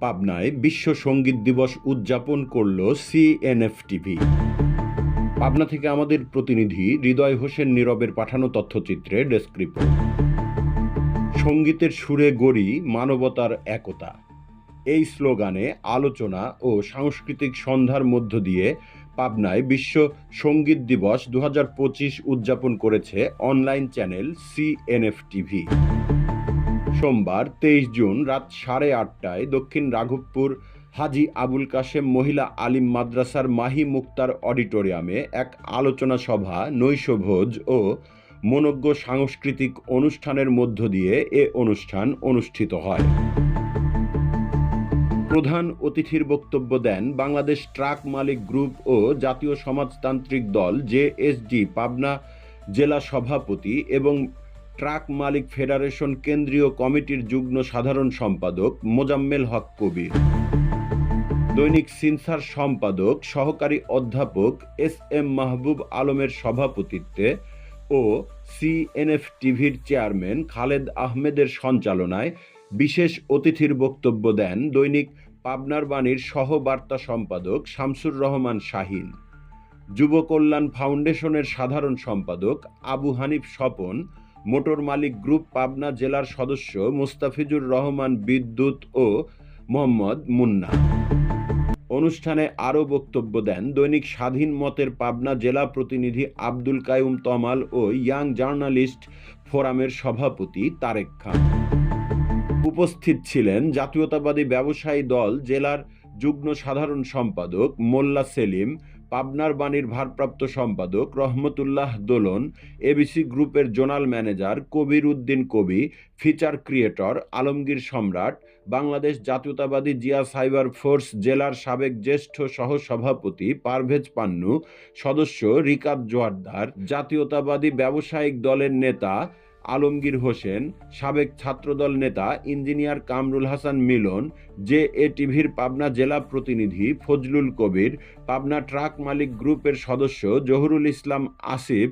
পাবনায় বিশ্ব সংগীত দিবস উদযাপন করল সিএনএফ টিভি পাবনা থেকে আমাদের প্রতিনিধি হৃদয় হোসেন নীরবের পাঠানো তথ্যচিত্রে ডেস্ক রিপোর্ট। সঙ্গীতের সুরে গড়ি, মানবতার একতা। এই স্লোগানে আলোচনা ও সাংস্কৃতিক সন্ধ্যার মধ্য দিয়ে পাবনায় বিশ্ব সংগীত দিবস দু হাজার পঁচিশ উদযাপন করেছে অনলাইন চ্যানেল সিএনএফ টিভি সোমবার তেইশ জুন রাত সাড়ে আটটায় দক্ষিণ রাঘবপুর হাজি আবুল কাশেম মহিলা আলিম মাদ্রাসার মাহি মুক্তার অডিটোরিয়ামে এক আলোচনা সভা, নৈশভোজ ও মনজ্ঞ সাংস্কৃতিক অনুষ্ঠানের মধ্য দিয়ে এ অনুষ্ঠান অনুষ্ঠিত হয়। প্রধান অতিথির বক্তব্য দেন বাংলাদেশ ট্রাক মালিক গ্রুপ ও জাতীয় সমাজতান্ত্রিক দল জেএসডি পাবনা জেলা সভাপতি এবং ট্রাক মালিক ফেডারেশন কেন্দ্রীয় কমিটির যুগ্ম সাধারণ সম্পাদক মোজাম্মেল হক কবির। দৈনিক সিনসার সম্পাদক, সহকারী অধ্যাপক এস এম মাহবুব আলমের সভাপতিত্বে ও সিএনএফ টিভির চেয়ারম্যান খালেদ আহমেদের সঞ্চালনায় বিশেষ অতিথির বক্তব্য দেন দৈনিক পাবনার বাণীর সহবার্তা সম্পাদক শামসুর রহমান শাহিন। যুব কল্যাণ ফাউন্ডেশনের সাধারণ সম্পাদক আবু হানিফ স্বপন মোটর মালিক গ্রুপ পাবনা জেলার সদস্য মুস্তাফিজুর রহমান বিদ্যুৎ ও মোহাম্মদ মুন্না। অনুষ্ঠানে আরও বক্তব্য দেন দৈনিক স্বাধীন মতের পাবনা জেলা প্রতিনিধি আব্দুল কায়ুম তমাল ও ইয়াং জার্নালিস্ট ফোরামের সভাপতি তারেক খান। উপস্থিত ছিলেন জাতীয়তাবাদী ব্যবসায়ী দল জেলার যুগ্ম সাধারণ সম্পাদক মোল্লা সেলিম পাবনার বাণীর ভারপ্রাপ্ত সম্পাদক রহমতুল্লাহ দোলন এবিসি গ্রুপের জোনাল ম্যানেজার কবির উদ্দিন কবি, ফিচার ক্রিয়েটর আলমগীর সম্রাট, বাংলাদেশ জাতীয়তাবাদী জিয়া সাইবার ফোর্স জেলার সাবেক জ্যেষ্ঠ সহসভাপতি পারভেজ পান্নু, সদস্য রিকাব জোয়ারদার জাতীয়তাবাদী ব্যবসায়িক দলের নেতা আলমগীর হোসেন, সাবেক ছাত্রদল নেতা engineer Kamrul Hasan Milon, J A টিভির পাবনা জেলা প্রতিনিধি ফজলুল কবির, পাবনা ট্রাক মালিক গ্রুপের সদস্য জহুরুল ইসলাম আসিফ,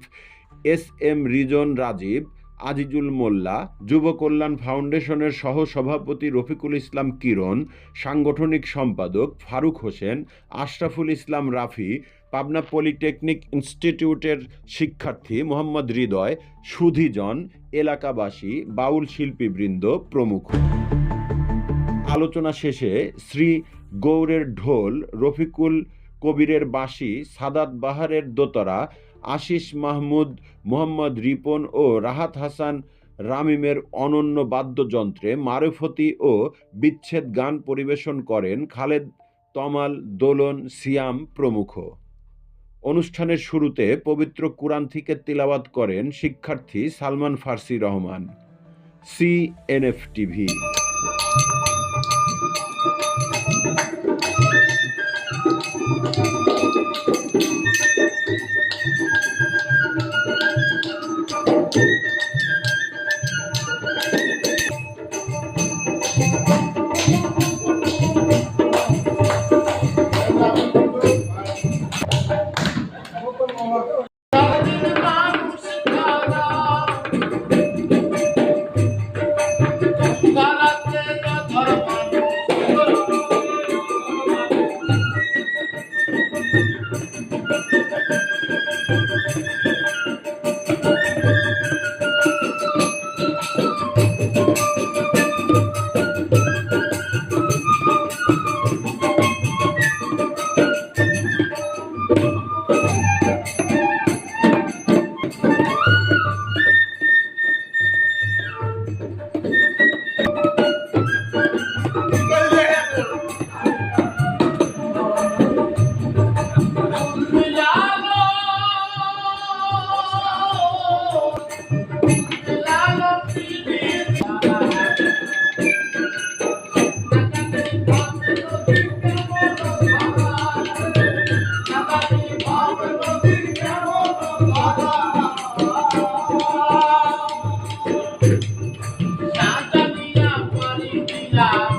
এস এম রিজন রাজীব, আজিজুল মোল্লা, যুব কল্যাণ ফাউন্ডেশনের সহ সভাপতি রফিকুল ইসলাম কিরণ, সাংগঠনিক সম্পাদক ফারুক হোসেন, আশরাফুল ইসলাম রাফি পাবনা পলিটেকনিক ইনস্টিটিউটের শিক্ষার্থী মোহাম্মদ হৃদয় সুধীজন এলাকাবাসী বাউল শিল্পীবৃন্দ প্রমুখ। আলোচনা শেষে শ্রী গৌরের ঢোল রফিকুল কবিরের বাঁশি সাদাত বাহারের দোতরা আশিস মাহমুদ, মোহাম্মদ রিপন ও রাহাত হাসান রামিমের অনন্য বাদ্যযন্ত্রে মারুফতি ও বিচ্ছেদ গান পরিবেশন করেন খালেদ তমাল, দোলন, সিয়াম প্রমুখ। অনুষ্ঠানের শুরুতে পবিত্র কুরআন থেকে তিলাবাত করেন শিক্ষার্থী Salman Farsi Rahman. CNF TV love.